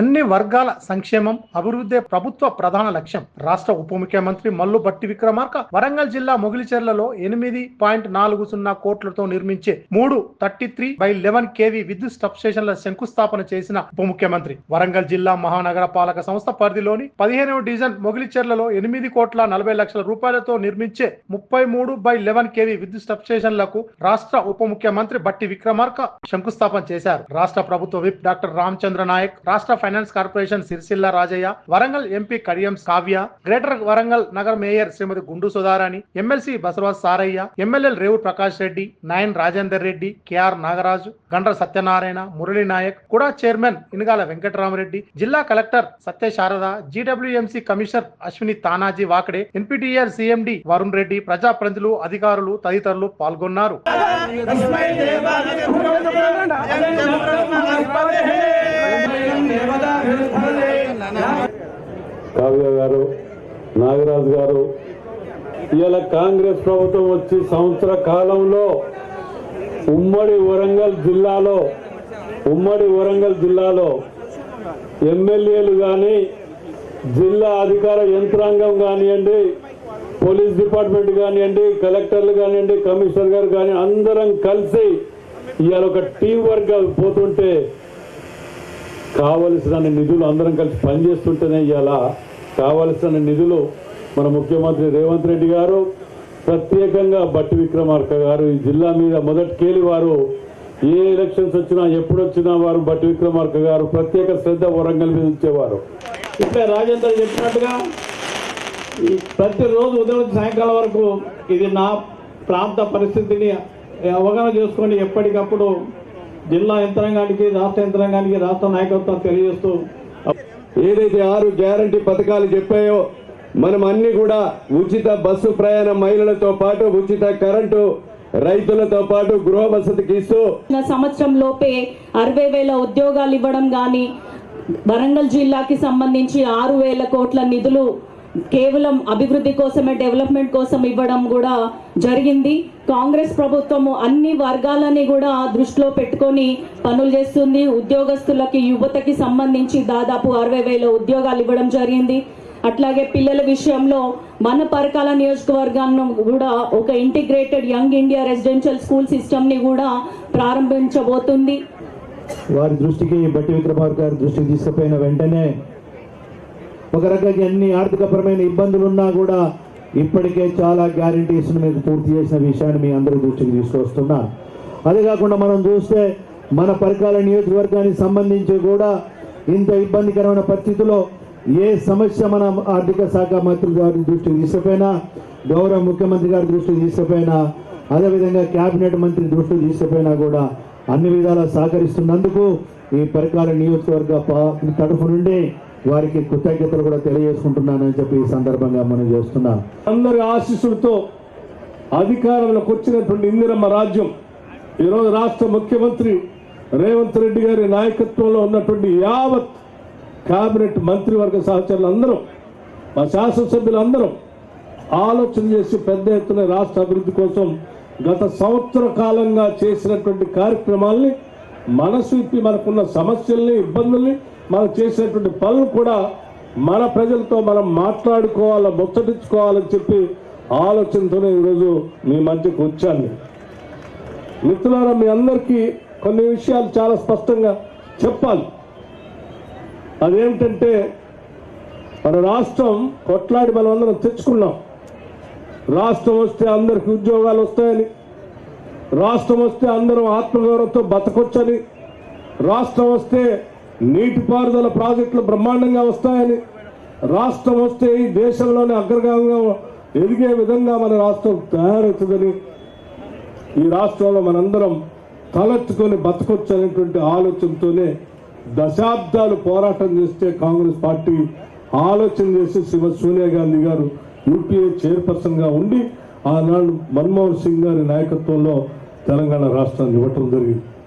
అన్ని వర్గాల సంక్షేమం అభివృద్ధి ప్రభుత్వ ప్రధాన లక్ష్యం. రాష్ట్ర ఉప ముఖ్యమంత్రి మల్లు బట్టి విక్రమార్క వరంగల్ జిల్లా మొగిలిచెర్లలో ఎనిమిది పాయింట్ నాలుగు సున్నా కోట్లతో నిర్మించే మూడు thirty three by eleven KV విద్యుత్ సబ్ స్టేషన్ల శంకుస్థాపన చేసిన ఉప ముఖ్యమంత్రి. వరంగల్ జిల్లా మహానగర పాలక సంస్థ పరిధిలోని పదిహేనవ డివిజన్ మొగిలిచెర్లలో ఎనిమిది కోట్ల నలభై లక్షల రూపాయలతో నిర్మించే ముప్పై మూడు బై లెవెన్ కేవీ విద్యుత్ సబ్ స్టేషన్లకు రాష్ట్ర ఉప ముఖ్యమంత్రి బట్టి విక్రమార్క శంకుస్థాపన చేశారు. రాష్ట్ర ప్రభుత్వ విప్ డాక్టర్ రామచంద్ర నాయక్ రాష్ట్ర finance corporation Sircilla Rajaiah Warangal MP Kadiyam Kavya greater Warangal నగర mayor Shrimati Gundu Sudharani MLC Basavaraj Saraiah MLA Revu Prakash Reddy Nayan Rajender Reddy K R Nagaraju Gandra Satyanarayana Murali Nayak కూడా chairman Inugala Venkataramareddy జిల్లా collector Satya Sharada GWMC commissioner Ashwini Tanaji Wakade NPTR CMD Varun Reddy ప్రజాప్రతినిధులు అధికారులు తదితరులు పాల్గొన్నారు. కావ్య గారు నాగరాజు గారు ఇవాళ కాంగ్రెస్ ప్రభుత్వం వచ్చి సంవత్సర కాలంలో ఉమ్మడి వరంగల్ జిల్లాలో ఉమ్మడి వరంగల్ జిల్లాలో ఎమ్మెల్యేలు కానీ జిల్లా అధికార యంత్రాంగం కానివ్వండి పోలీస్ డిపార్ట్మెంట్ కానివ్వండి కలెక్టర్లు కానివ్వండి కమిషనర్ గారు కానీ అందరం కలిసి ఇవాళ ఒక టీం వర్క్ పోతుంటే కావలసిన నిధులు అందరం కలిసి పనిచేస్తుంటేనే ఇవాళ కావలసిన నిధులు మన ముఖ్యమంత్రి రేవంత్ రెడ్డి గారు ప్రత్యేకంగా బట్టి విక్రమార్క గారు ఈ జిల్లా మీద మొదటికేలి వారు ఏ ఎలక్షన్స్ వచ్చినా ఎప్పుడు వచ్చినా వారు బట్టి విక్రమార్క గారు ప్రత్యేక శ్రద్ధ వరంగల్ మీద ఉంచేవారు ఇప్పుడే రాజేందర్ చెప్పినట్టుగా ఈ ప్రతిరోజు ఉదయం సాయంకాలం వరకు ఇది నా ప్రాంత పరిస్థితిని అవగాహన చేసుకొని ఎప్పటికప్పుడు జిల్లా యంత్రాంగానికి రాష్ట్ర యంత్రాంగానికి రాష్ట్ర నాయకత్వం తెలియజేస్తూ ఏదైతే ఆరు గ్యారంటీ పథకాలు చెప్పాయో మనం అన్ని కూడా ఉచిత బస్సు ప్రయాణ మహిళలతో పాటు ఉచిత కరెంటు రైతులతో పాటు గృహ వసతికి ఇస్తూ సంవత్సరం లోపే అరవై వేల ఉద్యోగాలు ఇవ్వడం కానీ వరంగల్ జిల్లాకి సంబంధించి ఆరు వేల కోట్ల నిధులు కేవలం అభివృద్ధి కోసమే డెవలప్మెంట్ కోసం ఇవ్వడం కూడా జరిగింది. కాంగ్రెస్ ప్రభుత్వము అన్ని వర్గాలని కూడా దృష్టిలో పెట్టుకొని పనులు చేస్తుంది. ఉద్యోగస్తులకి యువతకి సంబంధించి దాదాపు అరవై వేల ఉద్యోగాలు ఇవ్వడం జరిగింది. అట్లాగే పిల్లల విషయంలో మన పరకాల నియోజకవర్గాన్ని కూడా ఒక integrated young India residential school సిస్టమ్ని కూడా ప్రారంభించబోతుంది. వారి దృష్టికి బట్టి విక్రమార్ గారి దృష్టికి తీసుకుపోయిన వెంటనే ఒక రకంగా ఎన్ని ఆర్థికపరమైన ఇబ్బందులు ఉన్నా కూడా ఇప్పటికే చాలా గ్యారంటీస్ మీకు పూర్తి చేసిన విషయాన్ని మీ అందరి దృష్టికి తీసుకొస్తున్నా. అదే కాకుండా మనం చూస్తే మన పరికాల నియోజకవర్గానికి సంబంధించి కూడా ఇంత ఇబ్బందికరమైన పరిస్థితిలో ఏ సమస్య మన ఆర్థిక శాఖ మంత్రి గారి దృష్టికి తీసుకుపోయినా గౌరవ ముఖ్యమంత్రి గారి దృష్టికి తీసుకుపోయినా అదేవిధంగా కేబినెట్ మంత్రి దృష్టికి తీసుకుపోయినా కూడా అన్ని విధాలా సహకరిస్తున్నందుకు ఈ పరికాల నియోజకవర్గ తరఫు నుండి వారికి కృతజ్ఞతలు కూడా తెలియజేసుకుంటున్నానని చెప్పి ఈ సందర్భంగా మనం చేస్తున్నాం. అందరి ఆశీస్సులతో అధికారంలోకి వచ్చినటువంటి ఇందిరమ్మ రాజ్యం ఈరోజు రాష్ట్ర ముఖ్యమంత్రి రేవంత్ రెడ్డి గారి నాయకత్వంలో ఉన్నటువంటి యావత్ కేబినెట్ మంత్రివర్గ సహచరులు అందరం మా శాసనసభ్యులందరం ఆలోచన చేసి పెద్ద ఎత్తున రాష్ట్ర అభివృద్ధి కోసం గత సంవత్సర కాలంగా చేసినటువంటి కార్యక్రమాల్ని మనసు ఇప్పి మనకున్న సమస్యల్ని ఇబ్బందుల్ని మనం చేసినటువంటి పనులు కూడా మన ప్రజలతో మనం మాట్లాడుకోవాలా ముచ్చటించుకోవాలని చెప్పి ఆలోచనతోనే ఈరోజు మీ మధ్యకు వచ్చాను. మిత్రులారా మీ అందరికీ కొన్ని విషయాలు చాలా స్పష్టంగా చెప్పాలి. అదేమిటంటే మన రాష్ట్రం కొట్లాడి మనం అందరం తెచ్చుకున్నాం. రాష్ట్రం వస్తే అందరికి ఉద్యోగాలు వస్తాయని రాష్ట్రం వస్తే అందరం ఆత్మగౌరవంతో బతకొచ్చని రాష్ట్రం వస్తే నీటిపారుదల ప్రాజెక్టులు బ్రహ్మాండంగా వస్తాయని రాష్ట్రం వస్తే ఈ దేశంలోనే అగ్రగామంగా ఎదిగే విధంగా మన రాష్ట్రం తయారవుతుందని ఈ రాష్ట్రంలో మనందరం తలెత్తుకొని బతకొచ్చనేటువంటి ఆలోచనతోనే దశాబ్దాలు పోరాటం చేస్తే కాంగ్రెస్ పార్టీ ఆలోచన చేసి శివ సోనియా గాంధీ గారు యూపీఏ చైర్పర్సన్గా ఉండి ఆనాడు మన్మోహన్ సింగ్ గారి నాయకత్వంలో తెలంగాణ రాష్ట్రాన్ని ఇవ్వటం జరిగింది.